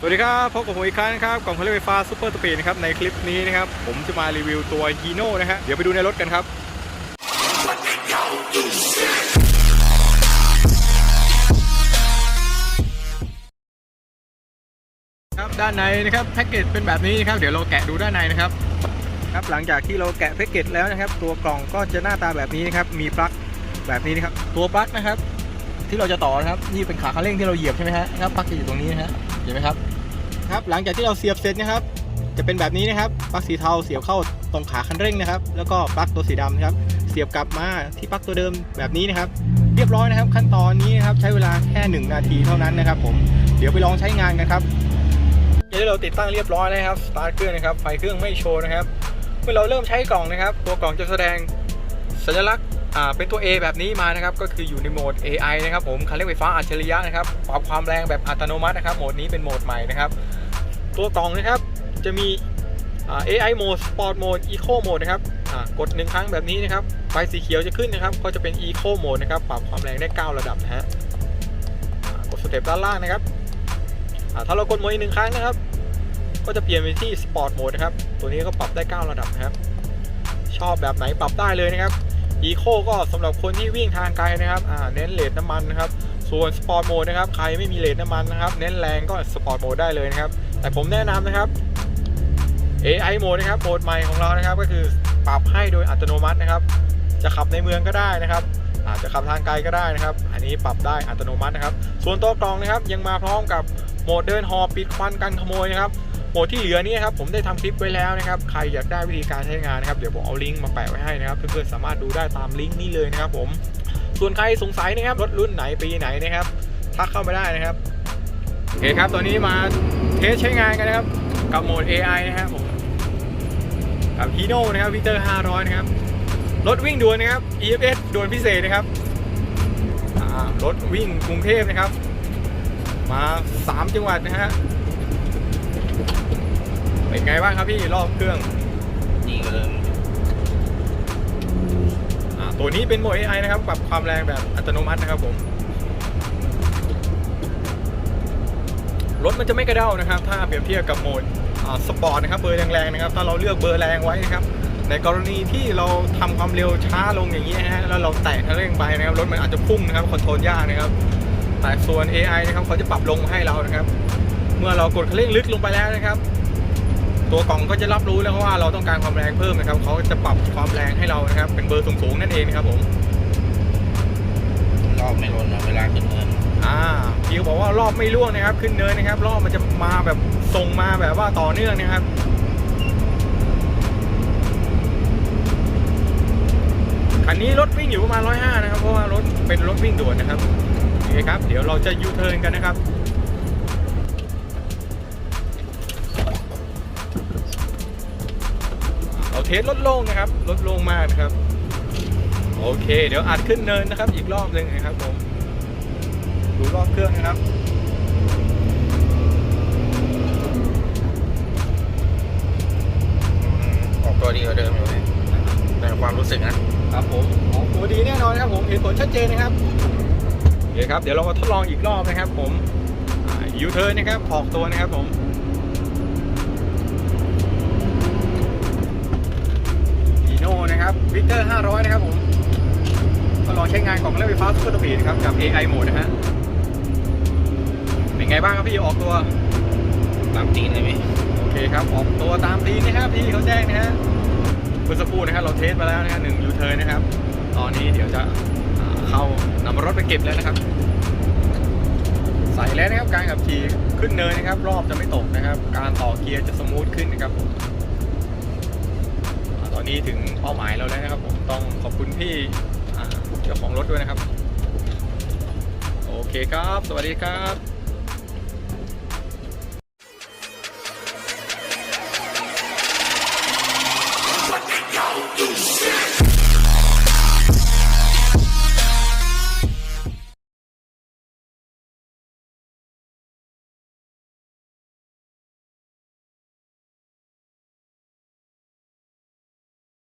สวัสดีครับพบกับผมอีกครั้งนะครับกล่องพลังไฟฟ้าซูเปอร์สปีดนะครับในคลิปนี้นะครับผมจะมารีวิวตัวฮีโน่นะฮะเดี๋ยวไปดูในรถกันครับ ครับด้านในนะครับแพ็กเกจเป็นแบบนี้นะครับเดี๋ยวเราแกะดูด้านในนะครับครับหลังจากที่เราแกะแพ็กเกจแล้วนะครับ ตัวกล่องก็จะหน้าตาแบบนี้นะครับมีปลั๊กแบบนี้นะครับตัวปลั๊กนะครับ ที่เราจะต่อนะครับนี่เป็นขาคันเร่งที่เราเหยียบใช่ไหมฮะครับปลั๊กจะอยู่ตรงนี้นะฮะเห็นไหมครับครับ หลังจากที่เราเสียบเสร็จนะครับ จะเป็นแบบนี้นะครับปลั๊กสีเทาเสียบเข้าตรงขาคันเร่งนะครับ แล้วก็ปลั๊กตัวสีดำนะครับ เสียบกลับมาที่ปลั๊กตัวเดิมแบบนี้นะครับ เรียบร้อยนะครับ ขั้นตอนนี้นะครับใช้เวลาแค่ 1 นาทีเท่านั้นนะครับ ผมเดี๋ยวไปลองใช้งานกันครับเดี๋ยวเราติดตั้งเรียบร้อยแล้วครับสตาร์ทเครื่องนะครับไฟเครื่องไม่โชว์นะครับเมื่อเราเริ่มใช้กล่องนะครับ ตัวกล่องจะแสดงสัญลักษณ์ เป็นตัว A แบบนี้มานะครับก็คืออยู่ในโหมด AI นะครับผมคันเร่งไฟฟ้าอัจฉริยะนะครับปรับความแรงแบบอัตโนมัตินะครับโหมดนี้เป็นโหมดใหม่นะครับ ตัวกล่องนะครับจะมีอ AI Mode Sport Mode Eco Mode นะครับกดหนึ่งครั้งแบบนี้นะครับไฟสีเขียวจะขึ้นนะครับ ก็จะเป็น Eco Mode นะครับปรับความแรงได้ 9 ระดับนะฮะกดสเต็ปด้านล่างนะครับถ้าเรากดโหมดอีกหนึ่งครั้งนะครับ ก็จะเปลี่ยนไปที่ Sport Mode นะครับตัวนี้ก็ปรับได้ 9 ระดับนะครับ ชอบแบบไหนปรับได้เลยนะครับ Eco ก็สำหรับคนที่วิ่งทางไกลนะครับอ่าเน้นเลทน้ำมันนะครับ ส่วน Sport Mode นะครับใครไม่มีเลทน้ำมันนะครับ เน้นแรงก็ Sport Mode ได้เลยนะครับ แต่ผมแนะนำนะครับ AI Mode นะครับโหมดใหม่ของเรานะครับ ก็คือปรับให้โดยอัตโนมัตินะครับ จะขับในเมืองก็ได้นะครับ อาจจะขับทางไกลก็ได้นะครับ อันนี้ปรับได้อัตโนมัตินะครับ ส่วนตัวกรองนะครับยังมาพร้อมกับโหมดเดินหอบปิดควันกันขโมยนะครับ มดที่เหลือนี้ครับผมได้ทำคลิปไว้แล้วนะครับ ใครอยากได้วิธีการใช้งานนะครับ เดี๋ยวผมเอาลิงก์มาแปะไว้ให้นะครับ เพื่อนๆสามารถดูได้ตามลิงก์นี้เลยนะครับ ผม ส่วนใครสงสัยนะครับรถรุ่นไหนปีไหนนะครับทักเข้ามาได้นะครับโอเคครับตอนนี้มาเทสใช้งานกันนะครับกับโหมด AI นะครับผมกับ Hino นะครับ Victor 500 นะครับรถวิ่งด่วนนะครับ EFS ด่วนพิเศษนะครับรถวิ่งกรุงเทพนะครับ มา 3 จังหวัดนะฮะ ไงบ้างครับพี่รอบเครื่องดีกว่าเดิมอ่าตัวนี้เป็นโหมด AI นะครับปรับความแรงแบบอัตโนมัตินะครับผมรถมันจะไม่กระเด้านะครับ ถ้าเปรียบเทียบกับโหมดอ่าสปอร์ตนะครับเบอร์แรงๆนะครับ ถ้าเราเลือกเบอร์แรงไว้นะครับ ในกรณีที่เราทำความเร็วช้าลงอย่างนี้นะฮะแล้วเราแตะคันเร่งไปนะครับรถมันอาจจะพุ่งนะครับคอนโทรลยากนะครับแต่ส่วน AI นะครับเขาจะปรับลงมาให้เรานะครับ เมื่อเรากดคันเร่งลึกลงไปแล้วนะครับ ตัวกล่องก็จะรับรู้แล้วว่าเราต้องการความแรงเพิ่มนะครับเขาจะปรับความแรงให้เรานะครับ เป็นเบอร์สูงๆนั่นเองนะครับผมรอบไม่ล้นนะเวลาขึ้นเนินอ่าพี่เขาบอกว่ารอบไม่ร่วงนะครับ ขึ้นเนินนะครับ รอบมันจะมาแบบส่งมาแบบว่าต่อเนื่องนะครับคันนี้รถวิ่งอยู่ประมาณ105นะครับเพราะว่ารถเป็นรถวิ่งด่วนนะครับโอเคครับ เดี๋ยวเราจะยูเทิร์นกันนะครับ เราเทสรถโล่งนะครับรถโล่งมากนะครับ โอเค เดี๋ยวอัดขึ้นเนินนะครับ อีกรอบหนึ่งนะครับผม ดูรอบเครื่องนะครับอืมออกตัวดีกว่าเดิมอยู่เลยในความรู้สึกนะครับผมออกตัวดีแน่นอนนะครับผมเห็นผลชัดเจนนะครับโอเคครับ เดี๋ยวเรามาทดลองอีกรอบนะครับ ผมยูเทิร์นนะครับ ออกตัวนะครับผม อร์ 500 นะครับผมทดลองใช้งานของเครื่องไฟฟ้าซูเปอร์สปีดครับ กับ AI โหมดนะฮะ เป็นไงบ้างครับพี่ออกตัว ตามตีนเลยไหมโอเคครับ ออกตัวตามตีนนะครับพี่เขาแจ้งนะฮะเมื่อสักครู่นะครับเราเทสมาแล้วนะฮะหนึ่งยูเทิร์นนะครับ ตอนนี้เดี๋ยวจะอ่าเข้านำรถไปเก็บแล้วนะครับ ใส่แล้วนะครับการขับขี่ขึ้นเนินนะครับ รอบจะไม่ตกนะครับ การต่อเกียร์จะสมูทขึ้นนะครับผมอ่าตอ นี้ถึงเป้าหมายเราแล้วนะครับผมต้องขอบคุณพี่เจ้าของรถด้วยนะครับ โอเคครับ สวัสดีครับ